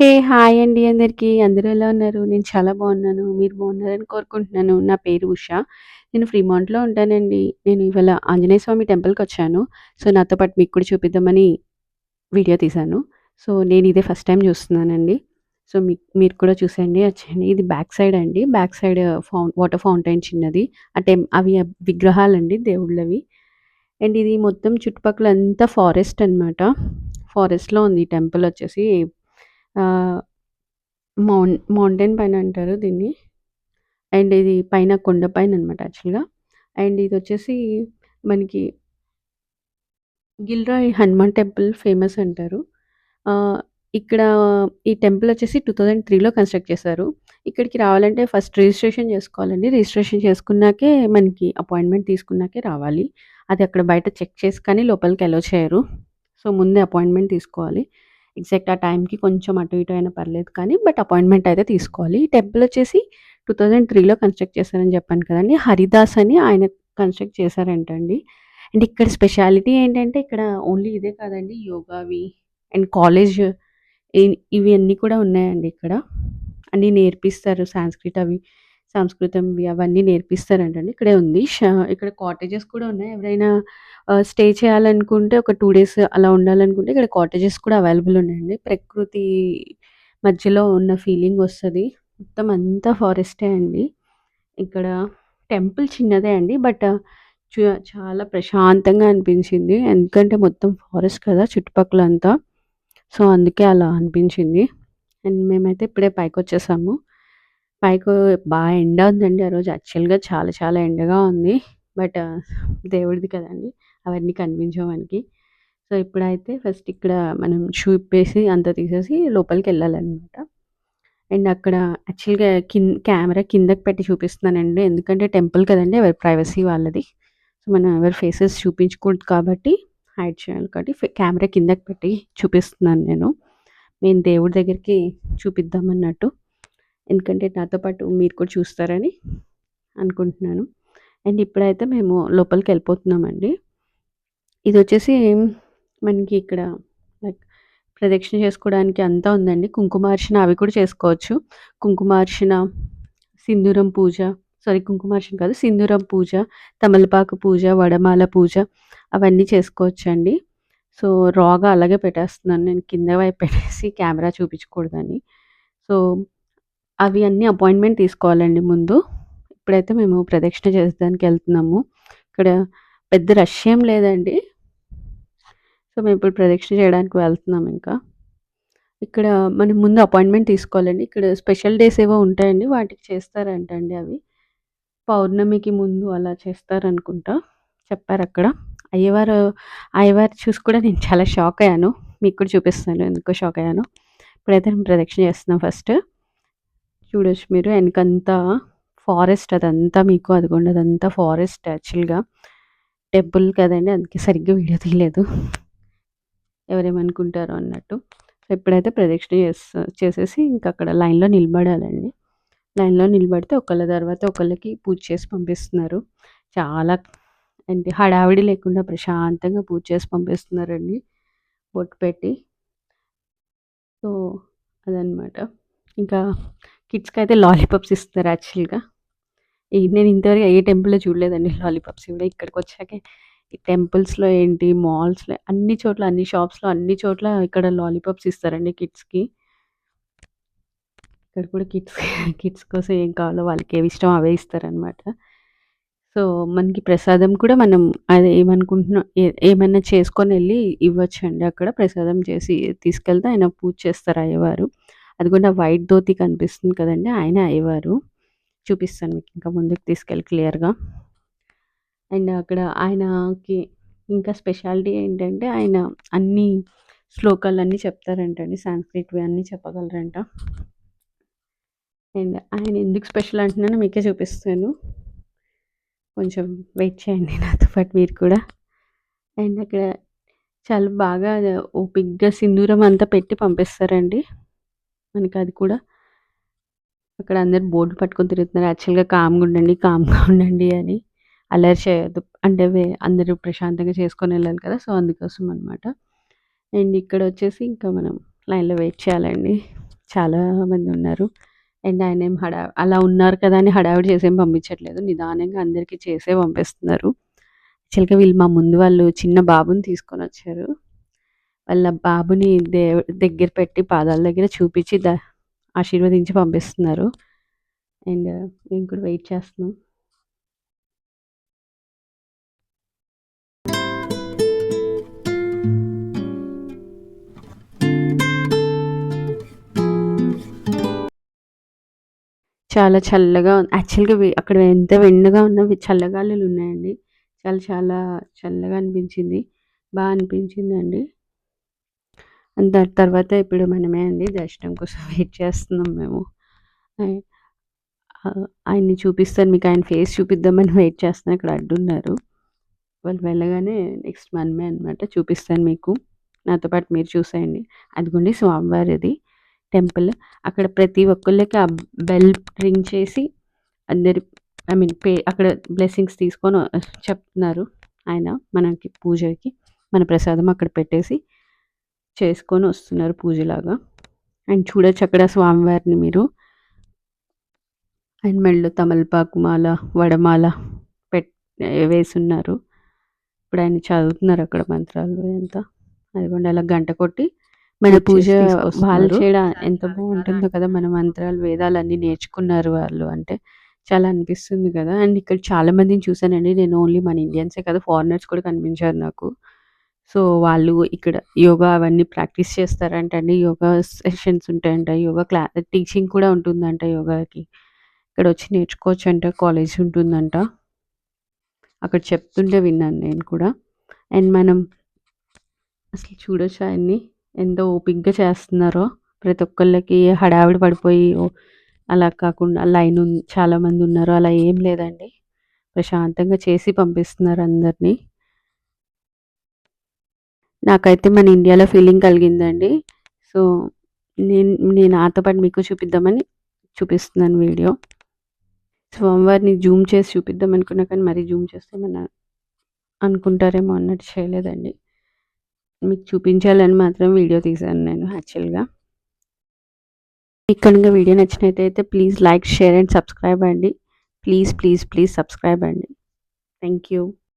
హే! Hi అండి అందరికీ. అందరూ ఎలా ఉన్నారు? నేను చాలా బాగున్నాను. మీరు బాగున్నారని కోరుకుంటున్నాను. నా పేరు ఉష. నేను ఫ్రీమాంట్‌లో ఉంటానండి. నేను ఇవాళ ఆంజనేయ స్వామి టెంపుల్కి వచ్చాను సో, నాతో పాటు మీకు కూడా చూపిద్దామని వీడియో తీశాను. సో, నేను ఇదే ఫస్ట్ టైం చూస్తున్నానండి. సో, మీ మీరు కూడా చూసేయండి. వచ్చేయండి. ఇది బ్యాక్ సైడ్ అండి. బ్యాక్ సైడ్ ఫౌన్ వాటర్ ఫౌంటైన్ చిన్నది. అంటే అవి విగ్రహాలండి దేవుళ్ళవి. అండ్ ఇది మొత్తం చుట్టుపక్కల అంతా ఫారెస్ట్ అనమాట. ఫారెస్ట్‌లో ఉంది టెంపుల్ వచ్చేసి. మౌన్ మౌంటైన్ పైన అంటారు దీన్ని. అండ్ ఇది పైన కొండ పైన అనమాట యాక్చువల్‌గా. అండ్ ఇది వచ్చేసి మనకి గిల్రాయ్ హనుమాన్ టెంపుల్ ఫేమస్ అంటారు. ఇక్కడ ఈ టెంపుల్ వచ్చేసి 2003లో కన్‌స్ట్రక్ట్ చేశారు. ఇక్కడికి రావాలంటే ఫస్ట్ రిజిస్ట్రేషన్ చేసుకోవాలండి. రిజిస్ట్రేషన్ చేసుకున్నాకే మనకి అపాయింట్‌మెంట్ తీసుకున్నాకే రావాలి. అది అక్కడ బయట చెక్ చేసి కానీ లోపలికి అలో చేయరు. సో, ముందే అపాయింట్‌మెంట్ తీసుకోవాలి. ఎగ్జాక్ట్ ఆ టైంకి కొంచెం అటు ఇటు అయినా పర్లేదు కానీ బట్ అపాయింట్‌మెంట్ అయితే తీసుకోవాలి. ఈ టెంపుల్ వచ్చేసి 2003లో కన్‌స్ట్రక్ట్ చేశారని చెప్పాను కదండి హరిదాస్ అని ఆయన కన్‌స్ట్రక్ట్ చేశారంటండి. అండ్ ఇక్కడ స్పెషాలిటీ ఏంటంటే ఇక్కడ ఓన్లీ ఇదే కాదండి యోగావి అండ్ కాలేజ్ ఇవి ఇవన్నీ కూడా ఉన్నాయండి ఇక్కడ. అన్నీ నేర్పిస్తారు సాంస్క్రిట్ అవి సంస్కృతం అవన్నీ నేర్పిస్తారంటండి. ఇక్కడే ఉంది. ఇక్కడ కాటేజెస్ కూడా ఉన్నాయి. ఎవరైనా స్టే చేయాలనుకుంటే ఒక టూ డేస్ అలా ఉండాలనుకుంటే ఇక్కడ కాటేజెస్ కూడా అవైలబుల్ ఉన్నాయండి. ప్రకృతి మధ్యలో ఉన్న ఫీలింగ్ వస్తుంది మొత్తం అంతా ఫారెస్టే అండి. ఇక్కడ టెంపుల్ చిన్నదే అండి. బట్ చాలా ప్రశాంతంగా అనిపించింది. ఎందుకంటే మొత్తం ఫారెస్ట్ కదా చుట్టుపక్కల అంతా సో, అందుకే అలా అనిపించింది. అండ్ మేమైతే ఇప్పుడే పైకొచ్చేసాము. పైకి బాగా ఎండ ఉందండి ఆ రోజు యాక్చువల్‌గా చాలా చాలా ఎండగా ఉంది. బట్ దేవుడిది కదండి అవన్నీ కనిపించడానికి సో, ఇప్పుడైతే ఫస్ట్ ఇక్కడ మనం షూ ఇప్పేసి అంతా తీసేసి లోపలికి వెళ్ళాలన్నమాట అండ్ అక్కడ యాక్చువల్‌గా కిన్ కెమెరా కిందకి పెట్టి చూపిస్తున్నానండి. ఎందుకంటే టెంపుల్ కదండీ! ఎవరి ప్రైవసీ వాళ్ళది. సో, మనం ఎవరి ఫేసెస్ చూపించకూడదు కాబట్టి హైడ్ చేయాలి కాబట్టి కెమెరా కిందకి పెట్టి చూపిస్తున్నాను నేను. నేను దేవుడి దగ్గరికి చూపిద్దామన్నట్టు. ఎందుకంటే నాతో పాటు మీరు కూడా చూస్తారని అనుకుంటున్నాను. అండ్ ఇప్పుడైతే మేము లోపలికి వెళ్ళిపోతున్నామండి ఇది వచ్చేసి మనకి ఇక్కడ లైక్ ప్రదక్షిణ చేసుకోవడానికి అంతా ఉందండి. కుంకుమార్చన అవి కూడా చేసుకోవచ్చు. కుంకుమార్చన, సింధూరం పూజ సారీ కుంకుమార్చన కాదు సింధూరం పూజ, తమలపాకు పూజ, వడమాల పూజ అవన్నీ చేసుకోవచ్చండి. సో, రాగా అలాగే పెట్టేస్తున్నాను నేను కింద వైపు పెట్టేసి కెమెరా చూపించకూడదని. సో, అవి అన్నీ అపాయింట్‌మెంట్ తీసుకోవాలండి ముందు. ఇప్పుడైతే మేము ప్రదక్షిణ చేసేదానికి వెళ్తున్నాము ఇక్కడ పెద్ద రష్ ఏం లేదండి. సో, మేము ఇప్పుడు ప్రదక్షిణ చేయడానికి వెళ్తున్నాం ఇంకా. ఇక్కడ మనం ముందు అపాయింట్‌మెంట్ తీసుకోవాలండి. ఇక్కడ స్పెషల్ డేస్ ఏవో ఉంటాయండి. వాటికి చేస్తారంట అండి అవి. పౌర్ణమికి ముందు అలా చేస్తారనుకుంటా. చెప్పారక్కడ. అయ్యవారు అయ్యవారు చూసి కూడా నేను చాలా షాక్ అయ్యాను. మీకు కూడా చూపిస్తాను ఎందుకో షాక్ అయ్యాను ఇప్పుడైతే మేము ప్రదక్షిణ చేస్తున్నాం ఫస్ట్. చూడొచ్చు మీరు వెనకంతా ఫారెస్ట్ అదంతా మీకు అదిగోండి అదంతా ఫారెస్ట్ యాక్చువల్‌గా. టెంపుల్ కదండి అందుకే సరిగ్గా వీడియో తీయలేదు. ఎవరేమనుకుంటారో అన్నట్టు. సో, ఇప్పుడైతే ప్రదక్షిణ చేస్తా చేసేసి ఇంక అక్కడ లైన్‌లో నిలబడాలండి. లైన్‌లో నిలబడితే ఒకళ్ళ తర్వాత ఒకళ్ళకి పూజ చేసి పంపిస్తున్నారు. చాలా అంటే హడావిడి లేకుండా ప్రశాంతంగా పూజ చేసి పంపిస్తున్నారండి. బొట్టు పెట్టి. సో, అదనమాట. ఇంకా కిడ్స్కి అయితే లాలీపాప్స్ ఇస్తారు యాక్చువల్‌గా. నేను ఇంతవరకు ఏ టెంపుల్‌లో చూడలేదండి లాలీపాప్స్ కూడా ఇక్కడికి వచ్చాకే ఈ టెంపుల్స్‌లో ఏంటి, మాల్స్‌లో అన్ని చోట్ల అన్ని షాప్స్‌లో అన్ని చోట్ల ఇక్కడ లాలీపాప్స్ ఇస్తారండి కిడ్స్‌కి. ఇక్కడ కూడా కిడ్స్ కిడ్స్ కోసం ఏం కావాలో వాళ్ళకి ఏవి ఇష్టం అవే ఇస్తారనమాట. సో, మనకి ప్రసాదం కూడా మనం అది ఏమనుకుంటున్నాం ఏమైనా చేసుకొని వెళ్ళి ఇవ్వచ్చండి అక్కడ. ప్రసాదం చేసి తీసుకెళ్తే ఆయన పూజ చేస్తారు అయ్యవారు. అది కూడా వైట్ ధోతి కనిపిస్తుంది కదండి ఆయన అయ్యవారు. చూపిస్తాను మీకు ఇంకా ముందుకు తీసుకెళ్ళి క్లియర్‌గా. అండ్ అక్కడ ఆయనకి ఇంకా స్పెషాలిటీ ఏంటంటే ఆయన అన్ని శ్లోకాలు అన్నీ చెప్తారంటండి. సాంస్క్రిట్‌వి అన్నీ చెప్పగలరంట. అండ్ ఆయన ఎందుకు స్పెషల్ అంటున్నాను మీకే చూపిస్తాను. కొంచెం వెయిట్ చేయండి నాతో పాటు మీరు కూడా. అండ్ అక్కడ చాలా బాగా ఓపిక్గా సింధూరం అంతా పెట్టి పంపిస్తారండి. మనకి అది కూడా. అక్కడ అందరు బోర్డు పట్టుకొని తిరుగుతున్నారు. యాక్చువల్‌గా కామ్‌గా ఉండండి, కామ్‌గా ఉండండి అని. అలర్ట్ చేయొద్దు. అంటే వే అందరూ ప్రశాంతంగా చేసుకొని వెళ్ళాలి కదా! సో, అందుకోసం అనమాట. అండ్ ఇక్కడ వచ్చేసి ఇంకా మనం లైన్‌లో వెయిట్ చేయాలండి. చాలా మంది ఉన్నారు. అండ్ ఆయన ఏం హడా అలా ఉన్నారు కదా అని హడావిడి చేసేం పంపించట్లేదు. నిదానంగా అందరికీ చేసే పంపిస్తున్నారు. యాక్చువల్‌గా వీళ్ళు మా ముందు వాళ్ళు చిన్న బాబుని తీసుకొని వచ్చారు వాళ్ళ బాబుని దేవ్ దగ్గర పెట్టి పాదాల దగ్గర చూపించి ద ఆశీర్వదించి పంపిస్తున్నారు. అండ్ మేము కూడా వెయిట్ చేస్తున్నాం. చాలా చల్లగా యాక్చువల్‌గా అక్కడ ఎంత వెన్నగా ఉన్నా చల్లగాలులు ఉన్నాయండి. చాలా చాలా చల్లగా అనిపించింది. బా అనిపించిందండి. దాని తర్వాత ఇప్పుడు మనమే అండి దర్శనం కోసం వెయిట్ చేస్తున్నాం మేము. ఆయన్ని చూపిస్తాను మీకు ఆయన ఫేస్ చూపిద్దామని వెయిట్ చేస్తాను ఇక్కడ అడ్డున్నారు. వాళ్ళు వెళ్ళగానే నెక్స్ట్ మనమే అనమాట. చూపిస్తాను మీకు. నాతో పాటు మీరు చూసేయండి. అదిగోండి స్వామివారిది టెంపుల్. అక్కడ ప్రతి ఒక్కళ్ళకి ఆ బెల్ రింగ్ చేసి అందరి ఐ మీన్ పే అక్కడ బ్లెస్సింగ్స్ తీసుకొని చెప్తున్నారు ఆయన మనకి పూజకి. మన ప్రసాదం అక్కడ పెట్టేసి చేసుకొని వస్తున్నారు పూజలాగా. అండ్ చూడొచ్చు అక్కడ స్వామివారిని మీరు. ఆయన మెడలో తమలపాకు మాల, వడమాల పెట్ వేసున్నారు. ఇప్పుడు ఆయన చదువుతున్నారు అక్కడ మంత్రాలు అంతా. అదిగోండి అలా గంట కొట్టి మన పూజ వాళ్ళు చేయడం ఎంత బాగుంటుందో కదా మన మంత్రాలు వేదాలన్నీ నేర్చుకున్నారు వాళ్ళు అంటే చాలా అనిపిస్తుంది కదా అండ్ ఇక్కడ చాలా మందిని చూసానండి నేను ఓన్లీ మన ఇండియన్సే కదా ఫారినర్స్ కూడా కనిపించారు నాకు సో వాళ్ళు ఇక్కడ యోగా అవన్నీ ప్రాక్టీస్ చేస్తారంటండి. యోగా సెషన్స్ ఉంటాయంట. యోగా క్లా టీచింగ్ కూడా ఉంటుందంట యోగాకి. ఇక్కడ వచ్చి నేర్చుకోవచ్చు అంట కాలేజ్ ఉంటుందంట. అక్కడ చెప్తుంటే విన్నాను నేను కూడా. అండ్ మనం అసలు చూడొచ్చు ఆయన్ని ఎంత ఓపిక్గా చేస్తున్నారో. ప్రతి ఒక్కళ్ళకి హడావిడి పడిపోయి అలా కాకుండా లైన్ చాలామంది చాలా ఉన్నారు అలా ఏం లేదండి. ప్రశాంతంగా చేసి పంపిస్తున్నారు అందరినీ. నాకైతే మన ఇండియాలో ఫీలింగ్ కలిగిందండి. సో నేను నేను నాతో పాటు మీకు చూపిద్దామని చూపిస్తున్నాను వీడియో. స్వామివారిని జూమ్ చేసి చూపిద్దాం అనుకున్నా కానీ మరీ జూమ్ చేస్తే మన అనుకుంటారేమో అన్నట్టు చేయలేదండి. మీకు చూపించాలని మాత్రం వీడియో తీశాను నేను యాక్చువల్గా. మీకు కనుక వీడియో నచ్చినట్టయితే please like share and subscribe అండి. ప్లీజ్ ప్లీజ్ ప్లీజ్ సబ్స్క్రైబ్ అండి. Thank you.